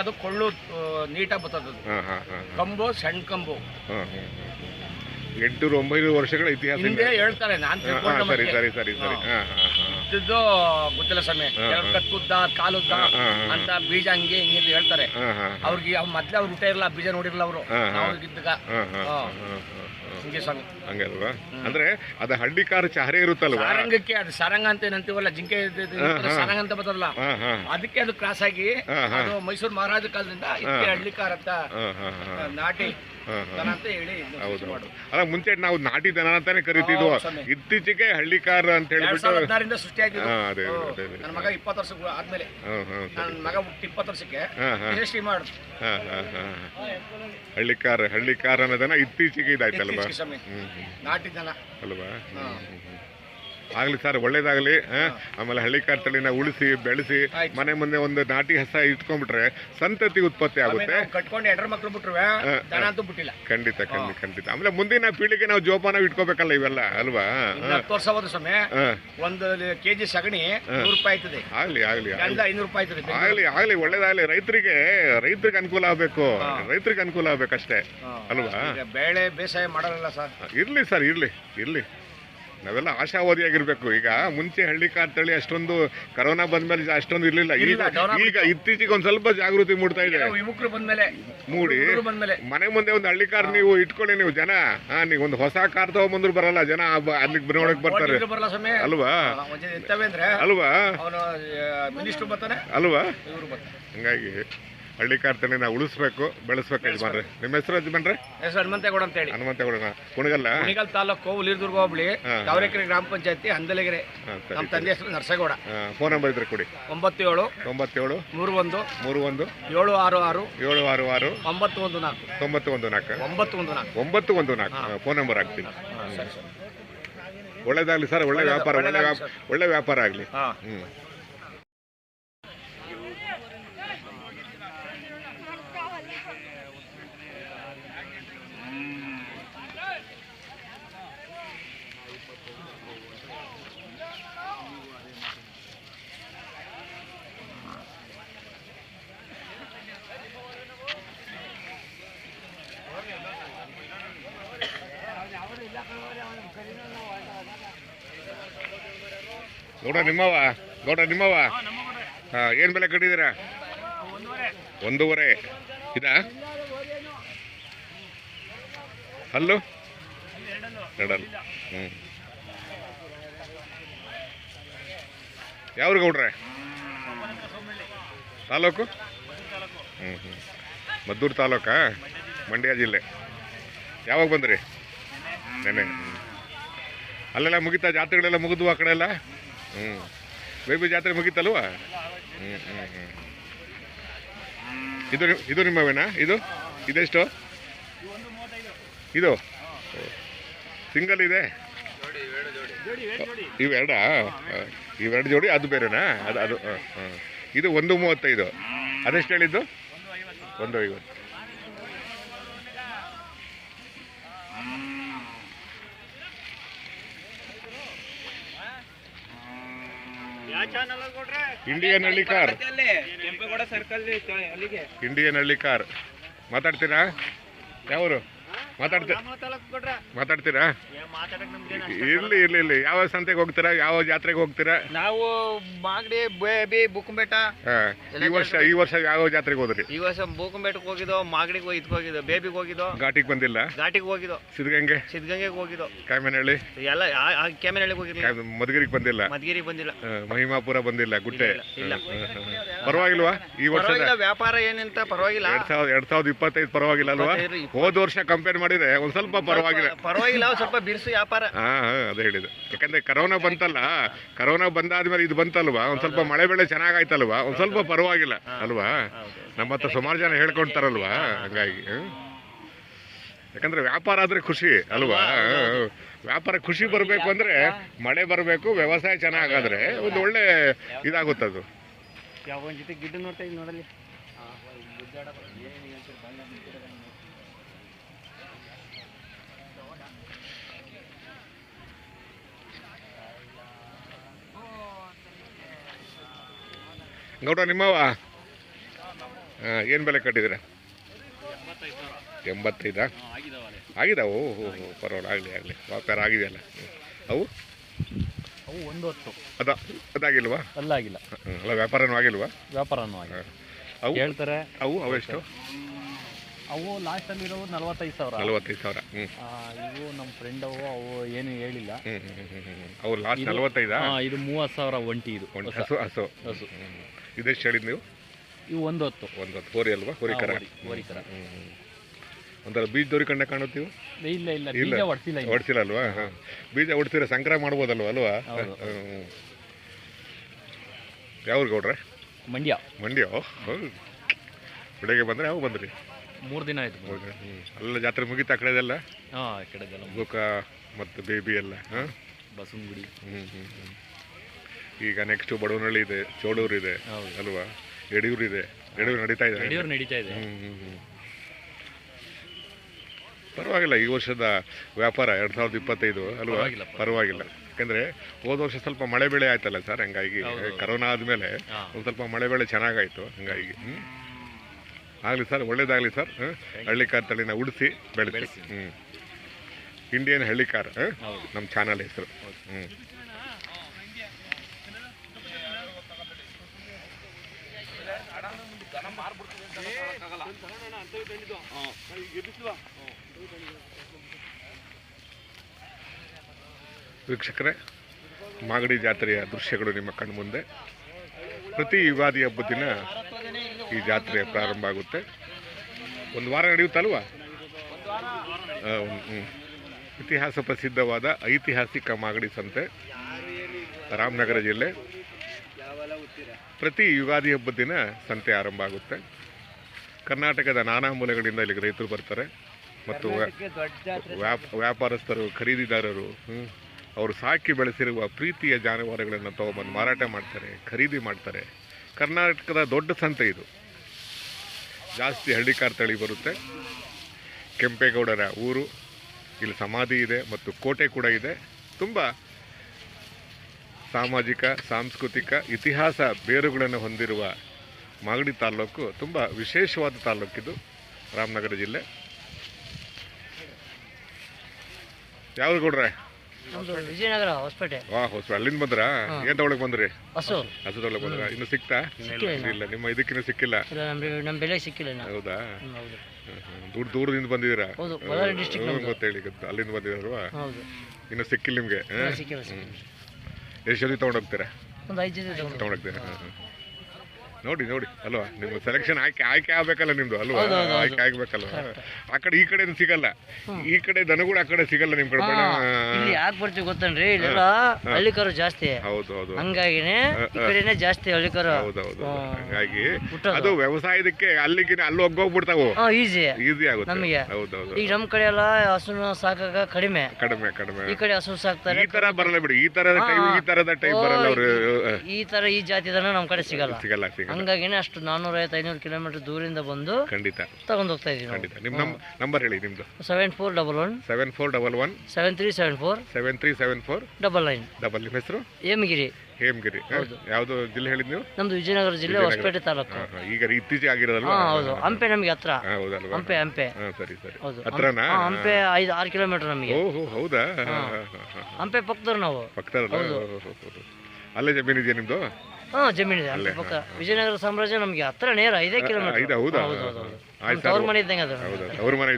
ಅದು ಕೊಳ್ಳು ನೀಟಾಗಿ ಬರ್ತದೆ ಕಂಬು ಸಣ್ಣ ಕಂಬು. ಎಂಟು ಒಂಬೈನೂರು ವರ್ಷಗಳ ಇತಿಹಾಸ. ಹಿಂದೆ ಹೇಳ್ತಾರೆ ನಾನು ಸರಿ ಸರಿ ಸರಿ ಸರಿ. ಹಾ. ಹಾಂ. ಹಾಂ ಹಾಂ ಇದ್ದದ್ದು ಗೊತ್ತಿಲ್ಲ ಸ್ವಾಮಿ ಹಾ. ಕತ್ತುದ್ದ ಕಾಲುದ್ದ. ಅಂತ ಬೀಜ ಹಂಗೆ ಹಿಂಗೆ ಅಂತ ಹೇಳ್ತಾರೆ. ಅವ್ರಿಗೆ ಅವ್ರು ಮೊದ್ಲೇ ಅವ್ರು ಊಟ ಇರಲ್ಲ ಬೀಜ ನೋಡಿರಲ್ಲ ಅವರು. ಅವ್ರಿಗಿದ್ದಾಗ ಹಿಂಗೆ ಸ್ವಾಮಿ. ಹಂಗೆ ಅಲ್ವಾ? ಅಂದ್ರೆ ಅದು ಹಳ್ಳಿಕಾರ ಚಹರೆ ಇರುತ್ತಲ್ವಾ? ಸಾರಂಗಕ್ಕೆ ಅದು ಸಾರಂಗ ಅಂತ ಏನಂತೀವಲ್ಲ ಜಿಂಕೆ. ಸಾರಂಗ ಅಂತ ಹಾಂ ಅದಕ್ಕೆ ಅದು ಕ್ರಾಸ್ ಆಗಿ. ಅದು ಮೈಸೂರು ಮಹಾರಾಜ ಕಾಲದಿಂದ ಇದಕ್ಕೆ ಹಳ್ಳಿಕಾರ ಅಂತ ನಾಟಿ ದನ ಅಂತ ಹೇಳಿ ಇದನ್ನ ಹೌದು. ಅಲ್ಲ ಮುಂಚೆ ನಾವು ನಾಟಿ ದನ ಅಂತಾನೆ ಕರಿತಿದ್ವು. ಇತ್ತೀಚೆಗೆ ಹಳ್ಳಿಕಾರ ಅಂತ ಹೇಳಿಬಿಟ್ಟು ಹದಿನಾರಿಂದ ಹಾ, ಅದೇ, ಅದೇ, ಅದೇ. ನನ್ನ ಮಗ ಇಪ್ಪತ್ತು ವರ್ಷ ಆದ್ಮೇಲೆ. ಹಾಂ ಹಾಂ ನನ್ನ ಮಗ ಹುಟ್ಟಿ ಇಪ್ಪತ್ತು ವರ್ಷಕ್ಕೆ ಹಾಂ ಹಾಂ. ಸೃಷ್ಟಿ ಮಾಡುದು. ಹಾಂ ಹಾಂ ಹಾಂ ಹಳ್ಳಿಕಾರ ಹಳ್ಳಿಕಾರ ಅನ್ನೋದನ್ನ ಇತ್ತೀಚೆಗೆ ಇದಾಯ್ತಲ್ವಾ. ನಾಟಿ ದನ. ಅಲ್ವಾ. ಆಗ್ಲಿ ಸರ್ ಒಳ್ಳೇದಾಗ್ಲಿ? ಆಮೇಲೆ ಹಳ್ಳಿ ತಳಿನ ಉಳಿಸಿ ಬೆಳೆಸಿ ಮನೆ ಮುಂದೆ ಒಂದು ನಾಟಿ ಹಸ ಇಟ್ಕೊಂಡ್ಬಿಟ್ರೆ ಸಂತತಿ ಉತ್ಪತ್ತಿ ಆಗುತ್ತೆ. ಕಟ್ಕೊಂಡು ಬಿಟ್ರು ಬಿಟ್ಟಿಲ್ಲ. ಖಂಡಿತ ಖಂಡಿತ ಖಂಡಿತ. ಆಮೇಲೆ ಮುಂದಿನ ಪೀಳಿಗೆ ನಾವು ಜೋಪಾನ ಇಟ್ಕೋಬೇಕಲ್ಲ ಇವೆಲ್ಲ ಅಲ್ವಾ? ಹತ್ತು ವರ್ಷ ಹೋದ. ಒಂದು ಕೆಜಿ ಸಗಣಿ ನೂರು ರೂಪಾಯಿ ಆಯ್ತದೆ. ಆಗ್ಲಿ ಆಗ್ಲಿ ಐನೂರು ರೂಪಾಯಿ ಆಯ್ತದೆ ಆಗ್ಲಿ ಆಗ್ಲಿ ಒಳ್ಳೇದಾಗ್ಲಿ. ರೈತರಿಗೆ ರೈತರಿಗೆ ಅನುಕೂಲ ಆಗ್ಬೇಕು. ರೈತರಿಗೆ ಅನುಕೂಲ ಆಗ್ಬೇಕಷ್ಟೇ. ಅಲ್ವಾ? ಬೇಳೆ ಬೇಸಾಯ ಮಾಡಲ್ಲ ಸರ್. ಇರ್ಲಿ ಸರ್ ಇರ್ಲಿ ಇರ್ಲಿ. ನಾವೆಲ್ಲ ಆಶಾವಾದಿಯಾಗಿರ್ಬೇಕು. ಈಗ ಮುಂಚೆ ಹಳ್ಳಿಕಾರ್ ತಳಿ ಅಷ್ಟೊಂದು ಕರೋನಾ ಬಂದ್ಮೇಲೆ ಅಷ್ಟೊಂದು ಇರಲಿಲ್ಲ. ಈಗ ಈಗ ಇತ್ತೀಚೆಗೆ ಒಂದ್ ಸ್ವಲ್ಪ ಜಾಗೃತಿ ಮೂಡ್ತಾ ಇದೆ. ಯುವಕರು ಬಂದ್ಮೇಲೆ ಮೂಡಿ. ಮನೆ ಮುಂದೆ ಒಂದು ಹಳ್ಳಿ ಕಾರ್ ನೀವು ಇಟ್ಕೊಳ್ಳಿ ನೀವು ಜನ. ಹಾ ನೀವು ಒಂದು ಹೊಸ ಕಾರ್ ತಗೊಂಬಂದ್ರು ಬರಲ್ಲ ಜನ ಅಲ್ಲಿಗೆ ನೋಡಕ್ ಬರ್ತಾರೆ. ಅಲ್ವಾ? ಅಲ್ವಾ? ಅಲ್ವಾ? ಹಂಗಾಗಿ ಹಳ್ಳಿ ಕಾರ್ ತಳಿನ ಉಳಿಸ್ಬೇಕು ಬೆಳೆಸ್ಬೇಕು ಯಜಮಾನ್ರೆ ನಿಮ್ಮ ಹೆಸರು ಯಜಮಾನ್ರೆ ಹೆಸರು ಹನುಮಂತೇಗೌಡ ಅಂತ ಹೇಳಿ ಹನುಮಂತಗೌಡನ? ಕುಣಗಲ್ಲ? ಕುಣಿಗಲ್ ತಾಲೂಕು ಹುಲಿದುರ್ಗ ಹೋಬಳಿ. ತಾವರೆಕೆರೆ ಗ್ರಾಮ ಪಂಚಾಯತಿ ಹಂದಲಗೆರೆ. ನಮ್ಮ ತಂದೆ ಹೆಸರು ನರಸೇಗೌಡ. ಫೋನ್ ನಂಬರ್ ಇದ್ರೆ ಕೊಡಿ. ಒಂಬತ್ತು ಏಳು ತೊಂಬತ್ತೇಳು ಮೂರು ಒಂದು ಮೂರು ಒಂದು ಏಳು ಆರು ಆರು ಏಳು ಆರು ಆರು ಒಂಬತ್ತು ಒಂದು ನಾಲ್ಕು. ತೊಂಬತ್ತು ಒಂದು ನಾಲ್ಕು. ಒಂಬತ್ತು ಒಂದು ನಾಲ್ಕು. ಒಂಬತ್ತು ಒಂದು ನಾಲ್ಕು ಫೋನ್ ನಂಬರ್ ಹಾಕ್ತೀನಿ. ಒಳ್ಳೇದಾಗ್ಲಿ ಸರ್ ಒಳ್ಳೆ ವ್ಯಾಪಾರ ಒಳ್ಳೆ ಒಳ್ಳೆ ವ್ಯಾಪಾರ ಆಗಲಿ. ಹಾ ಹ್ಮ್ ಗೌಡ ನಿಮ್ಮವ ಗೌಡ ನಿಮ್ಮವ ಹಾಂ ಏನು ಬೆಲೆ ಕಟ್ಟಿದೀರ ಒಂದೂವರೆ. ಇದಾ? ಹಲ್ಲು? ಎರಡಲ್ಲ. ಹ್ಞೂ ಯಾವ್ರು ಗೌಡ್ರೆ? ತಾಲೂಕು? ಹ್ಞೂ ಹ್ಞೂ ಮದ್ದೂರು ತಾಲೂಕಾ? ಮಂಡ್ಯ ಜಿಲ್ಲೆ. ಯಾವಾಗ ಬಂದ್ರಿ? ನೆನೆ ಅಲ್ಲೆಲ್ಲ ಮುಗಿತಾ ಜಾತ್ರೆಗಳೆಲ್ಲ ಮುಗಿದ್ವು ಆ ಕಡೆ ಎಲ್ಲ? ಹ್ಞೂ ಬೇಬಿ ಜಾತ್ರೆ ಮುಗೀತಲ್ವಾ? ಹ್ಞೂ ಹ್ಞೂ ಹ್ಞೂ ಇದು ಇದು ನಿಮ್ಮವೇನಾ? ಇದು? ಇದೆಷ್ಟು? ಇದು? ಸಿಂಗಲ್ ಇದೆ? ಇವೆರಡಾ ಇವೆರಡು ಜೋಡಿ, ಅದು ಬೇರೆನಾ? ಅದು ಅದು ಹಾಂ ಹಾಂ. ಇದು ಒಂದು ಮೂವತ್ತೈದು. ಅದೆಷ್ಟು ಹೇಳಿದ್ದು? ಒಂದು ಐವತ್ತು. ಇಂಡಿಯನ್ ಹಳ್ಳಿ ಕಾರ್ ಇಂಡಿಯನ್ ಹಳ್ಳಿ ಕಾರ್ ಮಾತಾಡ್ತೀರಾ? ಯಾವರು? ಮಾತಾಡ್ತೀರಾ? ಮಾತಾಡ್ತೀರಾ ಇರ್ಲಿ ಇರ್ಲಿ ಇರ್ಲಿ. ಯಾವ ಸಂತೆಗೆ ಹೋಗ್ತೀರಾ? ಯಾವ ಜಾತ್ರೆಗೆ ಹೋಗ್ತೀರಾ? ನಾವು ಮಾಗಡಿ ಬೇಬಿ ಬುಕ್ಕುಂಬೆಟ್ಟ. ಈ ವರ್ಷ ಈ ವರ್ಷ ಯಾವ ಜಾತ್ರೆಗೆ ಹೋದ್ರಿ? ಈ ವರ್ಷ ಬೂಕಂಬೇಟಕ್ಕೆ ಹೋಗಿದ್ದೋ ಮಾಗಡಿಗೆ ಇದಕ್ಕೆ ಹೋಗಿದ್ದೋ ಬೇಬಿಗೆ ಹೋಗಿದ್ದೋ ಘಾಟಿಗೆ ಬಂದಿಲ್ಲ? ಘಾಟಿಗೆ ಹೋಗಿದ್ದೋ. ಸಿದ್ಧಗಂಗೆ? ಸಿದ್ಧಗಂಗೆಗೆ ಹೋಗಿದ್ದೋ. ಕಾಯಮನಹಳ್ಳಿ? ಎಲ್ಲ ಕ್ಯಾಮೆರಳಿಗೆ ಹೋಗಿರ್ಲಿಲ್ಲ. ಮಧುಗಿರಿಗೆ ಬಂದಿಲ್ಲ? ಮಧುಗಿರಿಗೆ ಬಂದಿಲ್ಲ. ಮಹಿಮಾಪುರ ಬಂದಿಲ್ಲ ಗುಟ್ಟೆ. ಪರವಾಗಿಲ್ವಾ? ಈ ವರ್ಷ ವ್ಯಾಪಾರ ಏನಂತ ಪರವಾಗಿಲ್ಲ. ಎರಡ್ ಸಾವಿರದ ಎರಡ್ ಸಾವಿರದ ಇಪ್ಪತ್ತೈದು ಪರವಾಗಿಲ್ಲ ಅಲ್ವಾ? ಹೋದ ವರ್ಷ ಕಂಪೇರ್ ಮಾಡಿದ್ರೆ ಒಂದ್ ಸ್ವಲ್ಪ ಪರವಾಗಿಲ್ಲ. ಪರವಾಗಿಲ್ಲ ಸ್ವಲ್ಪ ಬಿರ್ಸು ವ್ಯಾಪಾರ. ಹಾ ಹಾ, ಅದೇ ಹೇಳಿದೆ ಯಾಕಂದ್ರೆ ಕರೋನಾ ಬಂತಲ್ಲ ಕರೋನಾ ಬಂದಾದ್ಮೇಲೆ ಇದು ಬಂತಲ್ವಾ? ಒಂದ್ ಸ್ವಲ್ಪ ಮಳೆ ಬೆಳೆ ಚೆನ್ನಾಗಾಯ್ತಲ್ವಾ? ಒಂದ್ ಸ್ವಲ್ಪ ಪರವಾಗಿಲ್ಲ ಅಲ್ವಾ? ನಮ್ಮ ಹತ್ರ ಸುಮಾರು ಜನ ಹೇಳ್ಕೊಂತಾರಲ್ವಾ ಹಂಗಾಗಿ. ಯಾಕಂದ್ರೆ ವ್ಯಾಪಾರ ಆದ್ರೆ ಖುಷಿ ಅಲ್ವಾ. ವ್ಯಾಪಾರ ಖುಷಿ ಬರಬೇಕು ಅಂದ್ರೆ ಮಳೆ ಬರಬೇಕು ವ್ಯವಸಾಯ ಚೆನ್ನಾಗಾದ್ರೆ ಒಂದು ಒಳ್ಳೆ ಇದಾಗುತ್ತದು. ಯಾವ ಒಂದ್ ಜೊತೆ ಗಿಡ್ಡ ನೋಡ್ತಾ ನೋಡಲಿ ಗೌಡ ನಿಮ್ಮವ ಏನು ಬೆಲೆ ಕಟ್ಟಿದ್ರೆ ಎಂಬತ್ತೈದಾ? ಆಗಿದಾವ ಓ ಹೋ ಹೋ ಪರವಾಗಿಲ್ಲ ಆಗಲಿ ಆಗಲಿ. ವ್ಯಾಪಾರ ಆಗಿದೆಯಲ್ಲ. ಅವು? ಅವು ಒಂದು ಹೊತ್ತು. ಅದ ಅದಾಗಿಲ್ವಾ? ಅಲ್ಲ ಆಗಿಲ್ಲ ಅಲ್ಲ ವ್ಯಾಪಾರನೂ ಆಗಿಲ್ವಾ? ವ್ಯಾಪಾರನೂ ಆಗಿಲ್ಲ. ಅವು? ಹೇಳ್ತಾರೆ ಅವು ಅವೆಷ್ಟು ಅವು ಲಾಸ್ಟಲ್ಲಿ ಇರೋವು ನಲ್ವತ್ತೈದು ಸಾವಿರ. ನಲ್ವತ್ತೈದು ಸಾವಿರ ಇವು ನಮ್ಮ ಫ್ರೆಂಡ್ ಅವು ಅವು ಏನು ಹೇಳಿಲ್ಲ. ಅವು ಲಾಸ್ಟ್ ನಲವತ್ತೈದಾ? ಇದು ಮೂವತ್ತು ಸಾವಿರ ಒಂಟಿ ಇದು. ಹೊಸ. ಹಸು ಹಸು. ಇದೆಷ್ಟು ಹೇಳಿದ್ ನೀವು? ಇವು ಒಂದು ಹೊತ್ತು. ಒಂದು ಹೊತ್ತು. ಹೋರಿ ಅಲ್ವಾ? ಹೋರಿ ಕರ. ಹೋರಿ- ಹೋರಿ ಕರ. ಹ್ಮ್, ಹ್ಮ್. ಒಂಥರ ಕಂಡ ಕಾಣುತ್ತೀವಿ ಇಲ್ಲ ಇಲ್ಲ ಇಲ್ಲ. ಬೀಜ ಹೊಡ್ಸಿಲ್ಲ ಇನ್ನು. ಹೊಡ್ಸಿಲ್ಲ ಅಲ್ವಾ? ಹಾಂ. ಬೀಜ ಹೊಡ್ಸಿರ ಸಂಕ್ರಮ ಮಾಡ್ಬೋದಲ್ವ ಅಲ್ವಾ? ಹೌದು. ಹ್ಮ್. ಯಾವ್ರು ಗೌಡ್ರೆ? ಮಂಡ್ಯ. ಮಂಡ್ಯ? ಹೌದು. ಬೆಳಗ್ಗೆ ಬಂದರೆ ಯಾವ ಬಂದ್ರಿ? ಮೂರು ದಿನ ಆಯ್ತು ಹೌದಾ ಹ್ಞೂ ಅಲ್ಲ ಜಾತ್ರೆ ಮುಗಿತ ಆ ಕಡೆದೆಲ್ಲ ಹಾಂ ಈ ಮತ್ತು ಬೇಬಿ ಎಲ್ಲ ಹಾಂ? ಬಸವನಗುಡಿ. ಹ್ಞೂ ಹ್ಞೂ ಹ್ಞೂ ಈಗ ನೆಕ್ಸ್ಟ್ ಬಡವನಹಳ್ಳಿ ಇದೆ ಚೋಳೂರು ಇದೆ ಅಲ್ವಾ? ಯಡಿಯೂರು ಇದೆ. ಯಡಿಯೂರು ನಡೀತಾ ಇದೆ. ಯಡಿಯೂರು ನಡೀತಾ ಇದೆ. ಪರವಾಗಿಲ್ಲ ಈ ವರ್ಷದ ವ್ಯಾಪಾರ ಎರಡ್ ಸಾವಿರದ ಇಪ್ಪತ್ತೈದು ಅಲ್ವಾ? ಪರವಾಗಿಲ್ಲ, ಯಾಕಂದ್ರೆ ಹೋದ ವರ್ಷ ಸ್ವಲ್ಪ ಮಳೆ ಬೆಳೆ ಆಯ್ತಲ್ಲ ಸರ್ ಹಂಗಾಗಿ. ಕರೋನಾ ಆದ್ಮೇಲೆ. ಒಂದು ಸ್ವಲ್ಪ ಮಳೆ ಬೆಳೆ ಚೆನ್ನಾಗಾಯ್ತು ಹಂಗಾಗಿ. ಹ್ಮ್? ಆಗಲಿ ಸರ್ ಒಳ್ಳೇದಾಗಲಿ ಸರ್ ಹಳ್ಳಿಕಾರ್ ತಳಿನ ಉಡಿಸಿ ಬೆಳೆಸಿ. ಹ್ಞೂ ಹ್ಮ್. ಇಂಡಿಯನ್ ಹಳ್ಳಿ ಕಾರ್ ನಮ್ಮ ಚಾನಲ್ ಹೆಸರು. ಹೌದು. ವೀಕ್ಷಕರೇ, ಮಾಗಡಿ ಜಾತ್ರೆಯ ದೃಶ್ಯಗಳು ನಿಮ್ಮ ಕಣ್ಮುಂದೆ. ಪ್ರತಿ ಯುಗಾದಿ ಹಬ್ಬದ ದಿನ ಈ ಜಾತ್ರೆ ಪ್ರಾರಂಭ ಆಗುತ್ತೆ. ಒಂದು ವಾರ ನಡೆಯುತ್ತಲ್ವ? ಇತಿಹಾಸ ಪ್ರಸಿದ್ಧವಾದ ಐತಿಹಾಸಿಕ ಮಾಗಡಿ ಸಂತೆ ರಾಮನಗರ ಜಿಲ್ಲೆ. ಪ್ರತಿ ಯುಗಾದಿ ಹಬ್ಬದ ದಿನ ಸಂತೆ ಆರಂಭ ಆಗುತ್ತೆ. ಕರ್ನಾಟಕದ ನಾನಾ ಮೂಲೆಗಳಿಂದ ಇಲ್ಲಿಗೆ ರೈತರು ಬರ್ತಾರೆ. ಮತ್ತು ವ್ಯಾ- ವ್ಯಾಪಾರಸ್ಥರು ಖರೀದಿದಾರರು ಅವರು ಸಾಕಿ ಬೆಳೆಸಿರುವ ಪ್ರೀತಿಯ ಜಾನುವಾರುಗಳನ್ನು ತಗೊಂಬಂದು ಮಾರಾಟ ಮಾಡ್ತಾರೆ ಖರೀದಿ ಮಾಡ್ತಾರೆ. ಕರ್ನಾಟಕದ ದೊಡ್ಡ ಸಂತೆ ಇದು. ಜಾಸ್ತಿ ಹಳ್ಳಿಕಾರ್ ತಳಿ ಬರುತ್ತೆ. ಕೆಂಪೇಗೌಡರ ಊರು ಇಲ್ಲಿ ಸಮಾಧಿ ಇದೆ ಮತ್ತು ಕೋಟೆ ಕೂಡ ಇದೆ. ತುಂಬ ಸಾಮಾಜಿಕ ಸಾಂಸ್ಕೃತಿಕ ಇತಿಹಾಸ ಬೇರುಗಳನ್ನು ಹೊಂದಿರುವ ಮಾಗಡಿ ತಾಲ್ಲೂಕು ತುಂಬ ವಿಶೇಷವಾದ ತಾಲ್ಲೂಕಿದು ರಾಮನಗರ ಜಿಲ್ಲೆ. ಯಾವ್ದು ಕೊಡ್ರೆ? ವಿಜಯನಗರ ಹೊಸಪೇಟೆ. ವಾ ಹೊಸಪೇಟೆ. ಅಲ್ಲಿಂದ ಬಂದ್ರಾ? ಏನ್ ತಗೊಳಕ್ ಬಂದ್ರಿ? ಹಸು. ಹಸು ತಗೊಳಕ್ ಬಂದ್ರ? ಇನ್ನು ಸಿಕ್ತಾ? ಇಲ್ಲ ನಿಮ್ಮ ಇದಕ್ಕಿನ್ನೂ ಸಿಕ್ಕಿಲ್ಲ? ನಮ್ಮ ಬೆಲೆ ಸಿಕ್ಕಿಲ್ಲ ಹೌದಾ. ದೂರ ದೂರದಿಂದ ಬಂದಿದ್ದೀರಾ. ಗೊತ್ತೇಳಿ ಅಲ್ಲಿಂದ ಬಂದಿದ್ರು ಇನ್ನು ಸಿಕ್ಕಿಲ್ಲ ನಿಮ್ಗೆ? ಎಷ್ಟು ಜೊತೆ ತೊಗೊಂಡೋಗ್ತೀರಾ? ಒಂದು ಐದು ಜೊತೆ ತೊಗೊಂಡೋಗ್ತೀರಾ. ನೋಡಿ ನೋಡಿ ಅಲ್ವಾ? ನಿಮ್ಮ ಸೆಲೆಕ್ಷನ್ ಆಯ್ಕೆ ಆಯ್ಕೆ ಆಗ್ಬೇಕಲ್ಲ ನಿಮ್ದು ಅಲ್ವಾ? ಹೌದು, ಹೌದು, ಹೌದು. ಆಯ್ಕೆ ಆಗ್ಬೇಕಲ್ವಾ? ಆ ಕಡೆ ಈ ಕಡೆ ಸಿಗಲ್ಲ. ಈ ಕಡೆ ದನಗಳು ಆ ಕಡೆ ಸಿಗಲ್ಲ ನಿಮ್ ಕಡೆ ಇಲ್ಲಿ ಯಾಕೆ ಬರ್ತೀವಿ ಗೊತ್ತೇನ್ರಿ? ಇಲ್ಲೆಲ್ಲ ಹಳ್ಳಿಕರು ಜಾಸ್ತಿ. ಹೌದು ಹೌದು ಹಂಗಾಗಿನೇ ಈ ಕಡೆನೇ ಜಾಸ್ತಿ ಹಳ್ಳಿಕರು. ಹೌದು ಹಾಗಾಗಿ ಹುಟ್ಟೋದು. ಅದು ವ್ಯವಸಾಯದಕ್ಕೆ ಅಲ್ಲಿಗೆ ಅಲ್ಲಿ ಒಗ್ಗೋಗ್ಬಿಡ್ತಾವು ಈಸಿ ಈಸಿ ಆಗುತ್ತೆ. ನಮಗೆ. ಹೌದು ಈಗ ನಮ್ಮ ಕಡೆ ಎಲ್ಲ ಹಸುನ ಸಾಕಾಗ ಕಡಿಮೆ. ಕಡಿಮೆ ಕಡಿಮೆ. ಈ ಕಡೆ ಹಸು ಸಾಕ್ತಾರೆ. ಈ ತರ ಬರಲ್ಲ ಬಿಡಿ. ಈ ತರದ ಟೈಮ್ ಈ ತರದ ಟೈಪ್ ಬರಲ್ಲ ಅವರು. ಈ ತರ ಈ ಜಾತಿ ದನ ನಮ್ಮ ಕಡೆ ಸಿಗಲ್ಲ. ಸಿಗಲ್ಲ ಸಿಗಲ್ಲ. ಹಂಗಾಗಿನೇ ಅಷ್ಟು ನಾನ್ನೂರೈವತ್ತು ಐನೂರು ಕಿಲೋಮೀಟರ್ ದೂರಿಂದ ಬಂದು ಖಂಡಿತ. ತಗೊಂಡು ಹೋಗ್ತಾ ನಾವು. ಖಂಡಿತ. ನಿಮ್ ನಂಬರ್ ಹೇಳಿ ನಿಮ್ದು. Seven four double one seven four double one seven three seven four seven three seven four double nine double ನಿಮ್ಮ ಹೆಸರು? ಹೇಮಗಿರಿ. ಹೇಮಗಿರಿ. ಯಾವುದು ಜಿಲ್ಲೆ ಹೇಳಿದ್ ನೀವು? ನಮ್ದು ವಿಜಯನಗರ ಜಿಲ್ಲೆ ಹೊಸಪೇಟೆ ತಾಲೂಕು. ಹಾ, ಹಾ. ಈಗ ಇತ್ತೀಚೆಗೆ ಆಗಿರೋದಲ್ವಾ? ಹಾ ಹೌದು. ಹಂಪೆ ನಮಗೆ ಹತ್ರ. ಹಾ, ಹೌದಲ್ವಾ? ಹಂಪೆ ಹಂಪೆ. ಹಾ ಸರಿ ಸರಿ. ಹೌದು. ಹತ್ರನಾ? ಹಾ, ಹಂಪೆ ಐದು ಆರು ಕಿಲೋಮೀಟರ್ ನಮಗೆ. ಓಹೋ ಹೌದಾ? ಹಾ, ಹಾ, ಹಾ, ಹಾ. ಹಂಪೆ ಪಕ್ಕದವ್ರು ನಾವು. ಪಕ್ಕದಲ್ಲ ಅಲ್ಲೇ ಜಮೀನಿದೆಯಾ ನಿಮ್ದು? ಹಾ ಜಮೀನಿದೆ. ಅಲ್ಲೇ ಪಕ್ಕ. ವಿಜಯನಗರ ಸಾಮ್ರಾಜ್ಯ ನಮಗೆ ಹತ್ರ ನೇರ ಐದೇ ಕಿಲೋಮೀಟರ್. ಹೌದು ಹೌದು ಹೌದು. ಆಯ್ತು ತವ್ರ ಮನೆ ಇದ್ದಂಗೆ ಅದು. ಹೌದಾ ಅವ್ರ ಮನೆ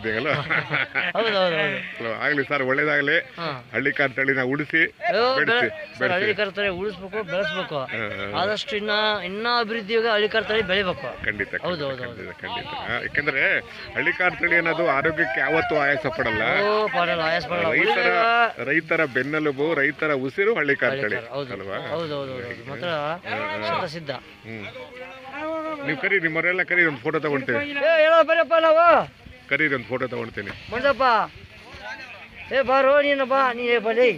ಹೌದು ಹೌದು ಹೌದು. ಆಗ್ಲಿ ಸರ್ ಒಳ್ಳೇದಾಗ್ಲಿ. ಹಳ್ಳಿ ಹಳ್ಳಿಕಾರ್ ತಳಿನ ಉಳಿಸಿ ಅಯ್ಯೋ, ಬೆಳೆಸಿ ಸರ್ ಬೆಳೆಸಿ. ಹಳ್ಳಿ ಕರ್ತಳಿ ಉಳಿಸ್ಬೇಕು ಬೆಳೆಸ್ಬೇಕು. ಆದಷ್ಟು ಇನ್ನ ಇನ್ನ ಅಭಿವೃದ್ಧಿಯಾಗ ಹಳ್ಳಿ ಕರ್ತಳಿ ಬೆಳಿಬೇಕು. ಖಂಡಿತ ಹೌದು, ಖಂಡಿತ, ಹೌದು, ಖಂಡಿತ. ಖಂಡಿತ ಹಾ, ಯಾಕಂದ್ರೆ ಹಳ್ಳಿಕಾರ್ ತಳಿ ಅನ್ನೋದು ಆರೋಗ್ಯಕ್ಕೆ ಯಾವತ್ತೂ ಆಯಾಸ ಪಡಲ್ಲ. ಓ ಪಾಡಲ್ಲ ಆಯಾಸ ಪಡಲ್ಲ. ರೈತರ ಉಳಿದಾಗ ರೈತರ ಬೆನ್ನೆಲುಬು ರೈತರ ಉಸಿರು ಹಳ್ಳಿಕಾರ್ ತಳಿ ಹೌದು. ಅಲ್ವಾ? ಹೌದು ಹೌದು ಹೌದು ಹೌದು. ಮಾತ್ರ ಶತ ಸಿದ್ಧ ಹ್ಮ್. ನೀವು ಕರೀರಿ ನಿಮ್ಮವರೆಲ್ಲ ಕರೀರಿ ಒಂದು ಫೋಟೋ ತಗೊಳ್ತೀವಿ ಏ ಹೇಳೋ ಬರಪ್ಪ ನಾವು. ಕರೀರಿ ಒಂದು ಫೋಟೋ ತಗೊಳ್ತೀನಿ ಮಂಜಪ್ಪ ಏ ಬಾರೋ ನೀನು ಬಾ ನೀ ಬನ್ನಿ.